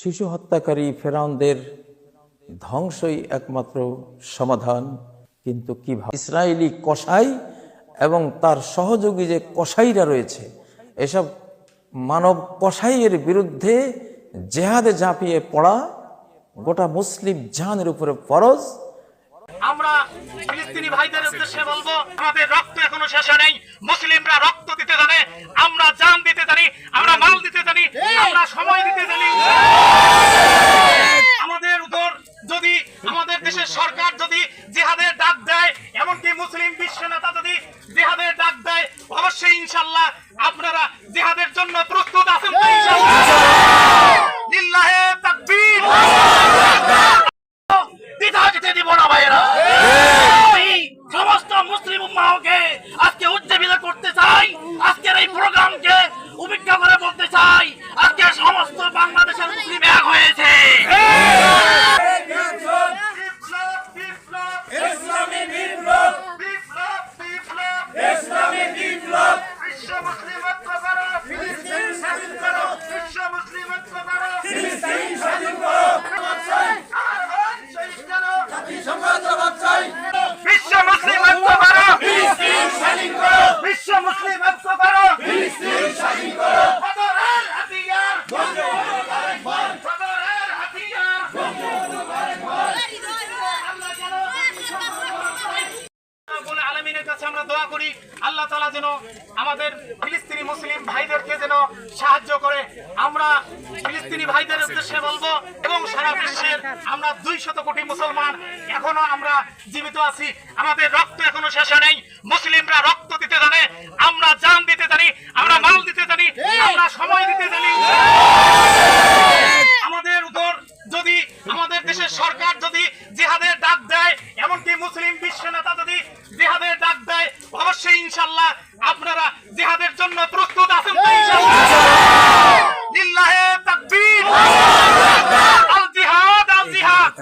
শিশু হত্যাকারী ফেরাউনদের ধ্বংসই একমাত্র সমাধান। কিন্তু কীভাবে? ইসরায়েলি কসাই এবং তার সহযোগী যে কসাইরা রয়েছে, এসব মানব কসাইয়ের বিরুদ্ধে জেহাদে ঝাঁপিয়ে পড়া গোটা মুসলিম জাহানের উপরে ফরজ। আমরা ফিলিস্তিনি ভাইদের উদ্দেশ্যে বলব, আমাদের রক্ত এখনও শেষ নাই। মুসলিমরা রক্ত দিতে জানে, আমরা জান দিতে জানি, আমরা মাল দিতে জানি, আমরা সময় দিতে জানি আমাদের উপর যদি আমাদের দেশের সরকার যদি জিহাদের ডাক দেয় এমনকি মুসলিম বিশ্ব নেতা যদি জেহাদের ডাক দেয় অবশ্যই ইনশাল্লাহ আপনারা কাছে আমরা দোয়া করি, আল্লাহ তালা যেন আমাদের ফিলিস্তিনি মুসলিম ভাইদেরকে যেন সাহায্য করে। আমরা ফিলিস্তিনি ভাইদের উদ্দেশ্যে বলব, এবং সারা বিশ্বের আমরা দুই শত কোটি মুসলমান এখনও আমরা জীবিত আছি। আমাদের রক্ত এখনও শেষ নেই। মুসলিমরা রক্ত দিতে জানে ইনশাল্লাহ আপনারা জেহাদের জন্য প্রস্তুত আছেন লিল্লাহে তাকবীর। আল জিহাদ আল জিহাদ।